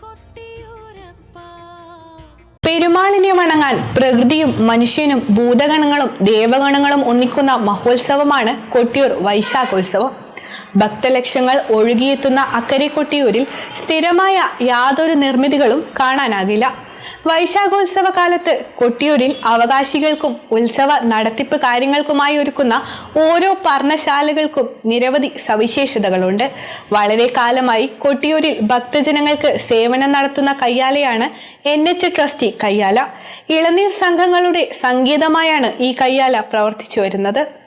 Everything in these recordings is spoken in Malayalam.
കൊട്ടിയൂരപ്പ. പെരുമാളിനെ വണങ്ങാൻ പ്രകൃതിയും മനുഷ്യനും ഭൂതഗണങ്ങളും ദേവഗണങ്ങളും ഒന്നിക്കുന്ന മഹോത്സവമാണ് കൊട്ടിയൂർ വൈശാഖോത്സവം. ഭക്തലക്ഷങ്ങൾ ഒഴുകിയെത്തുന്ന അക്കരെ കൊട്ടിയൂരിൽ സ്ഥിരമായ യാതൊരു നിർമ്മിതികളും കാണാനാകില്ല. വൈശാഖോത്സവ കാലത്ത് കൊട്ടിയൂരിൽ അവകാശികൾക്കും ഉത്സവ നടത്തിപ്പ് കാര്യങ്ങൾക്കുമായി ഒരുക്കുന്ന ഓരോ പർണശാലകൾക്കും നിരവധി സവിശേഷതകളുണ്ട്. വളരെ കാലമായി കൊട്ടിയൂരിൽ ഭക്തജനങ്ങൾക്ക് സേവനം നടത്തുന്ന കയ്യാലയാണ് എൻ എച്ച് ട്രസ്റ്റി കയ്യാല. ഇളനീർ സംഘങ്ങളുടെ സംഗീതമായാണ് ഈ കയ്യാല പ്രവർത്തിച്ചു വരുന്നത്.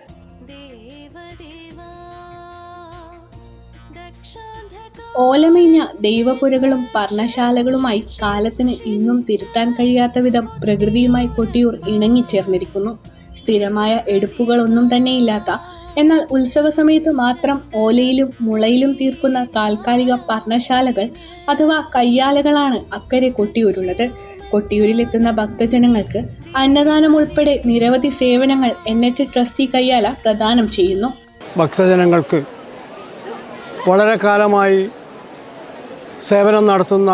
ഓലമേഞ്ഞ ദൈവപുരകളും പർണശാലകളുമായി കാലത്തിന് ഇന്നും തിരുത്താൻ കഴിയാത്ത വിധം പ്രകൃതിയുമായി കൊട്ടിയൂർ ഇണങ്ങിച്ചേർന്നിരിക്കുന്നു. സ്ഥിരമായ എടുപ്പുകളൊന്നും തന്നെയില്ലാത്ത എന്നാൽ ഉത്സവ സമയത്ത് മാത്രം ഓലയിലും മുളയിലും തീർക്കുന്ന താൽക്കാലിക പർണശാലകൾ അഥവാ കയ്യാലകളാണ് അക്കരെ കൊട്ടിയൂരുള്ളത്. കൊട്ടിയൂരിലെത്തുന്ന ഭക്തജനങ്ങൾക്ക് അന്നദാനം ഉൾപ്പെടെ നിരവധി സേവനങ്ങൾ എൻ എച്ച് ട്രസ്റ്റി കയ്യാല പ്രദാനം ചെയ്യുന്നു. ഭക്തജനങ്ങൾക്ക് വളരെ കാലമായി സേവനം നടത്തുന്ന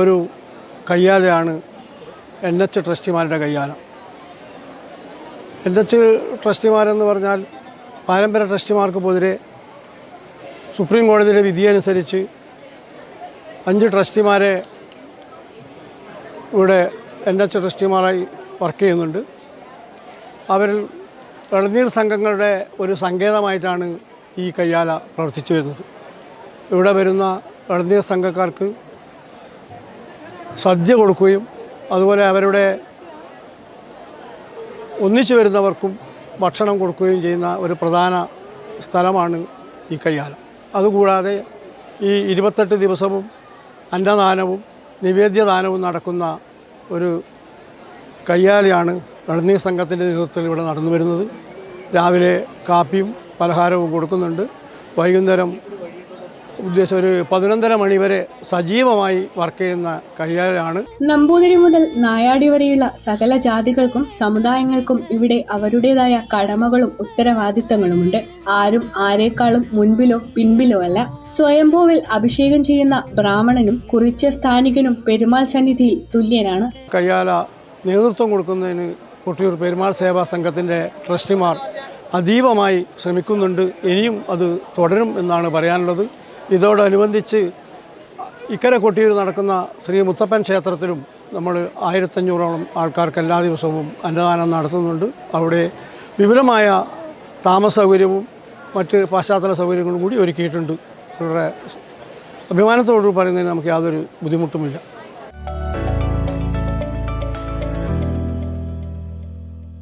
ഒരു കയ്യാലയാണ് എൻ എച്ച് ട്രസ്റ്റിമാരുടെ കയ്യാല. എൻ എച്ച് ട്രസ്റ്റിമാരെന്ന് പറഞ്ഞാൽ പാരമ്പര്യ ട്രസ്റ്റിമാർക്ക് പൊതുവെ സുപ്രീം കോടതിയുടെ വിധിയനുസരിച്ച് അഞ്ച് ട്രസ്റ്റിമാരെ ഇവിടെ എൻ എച്ച് ട്രസ്റ്റിമാരായി വർക്ക് ചെയ്യുന്നുണ്ട്. അവരിൽ ഇളനീർ സംഘങ്ങളുടെ ഒരു സങ്കേതമായിട്ടാണ് ഈ കയ്യാല പ്രവർത്തിച്ചു വരുന്നത്. ഇവിടെ വരുന്ന ഇളനീർ സംഘക്കാർക്ക് സദ്യ കൊടുക്കുകയും അതുപോലെ അവരുടെ ഒന്നിച്ചു വരുന്നവർക്കും ഭക്ഷണം കൊടുക്കുകയും ചെയ്യുന്ന ഒരു പ്രധാന സ്ഥലമാണ് ഈ കയ്യാല. അതുകൂടാതെ ഈ ഇരുപത്തെട്ട് ദിവസവും അന്നദാനവും നിവേദ്യദാനവും നടക്കുന്ന ഒരു കയ്യാലയാണ് ഇളനീർ സംഘത്തിന്റെ നേതൃത്വത്തിൽ ഇവിടെ നടന്നു വരുന്നത് രാവിലെ കാപ്പിയും പലഹാരവും കൊടുക്കുന്നുണ്ട്. വൈകുന്നേരം ഉദ്ദേശം ഒരു പതിനൊന്നര മണി വരെ സജീവമായി വർക്ക് ചെയ്യുന്ന കയ്യാലയാണ് നമ്പൂതിരി മുതൽ നായാടി വരെയുള്ള സകല ജാതികൾക്കും സമുദായങ്ങൾക്കും ഇവിടെ അവരുടേതായ കടമകളും ഉത്തരവാദിത്തങ്ങളുമുണ്ട്. ആരും ആരേക്കാളും മുൻപിലോ പിൻപിലോ അല്ല. സ്വയംഭൂവിൽ അഭിഷേകം ചെയ്യുന്ന ബ്രാഹ്മണനും കുറിച്ച സ്ഥാനികനും പെരുമാൾ സന്നിധിയിൽ തുല്യനാണ്. കയ്യാല നേതൃത്വം കൊടുക്കുന്നതിന് കൊട്ടിയൂർ പെരുമാൾ സേവാ സംഘത്തിന്റെ ട്രസ്റ്റിമാർ അതീവമായി ശ്രമിക്കുന്നുണ്ട്. ഇനിയും അത് തുടരും എന്നാണ് പറയാനുള്ളത്. ഇതോടനുബന്ധിച്ച് ഇക്കരെ കൊട്ടിയൂർ നടക്കുന്ന ശ്രീ മുത്തപ്പൻ ക്ഷേത്രത്തിലും നമ്മൾ ആയിരത്തഞ്ഞൂറോളം ആൾക്കാർക്ക് എല്ലാ ദിവസവും അന്നദാനം നടത്തുന്നുണ്ട്. അവിടെ വിപുലമായ താമസ സൗകര്യവും മറ്റ് പാശ്ചാത്തല സൗകര്യങ്ങളും കൂടി ഒരുക്കിയിട്ടുണ്ട്. വളരെ അഭിമാനത്തോട് പറയുന്നതിന് നമുക്ക് യാതൊരു ബുദ്ധിമുട്ടുമില്ല.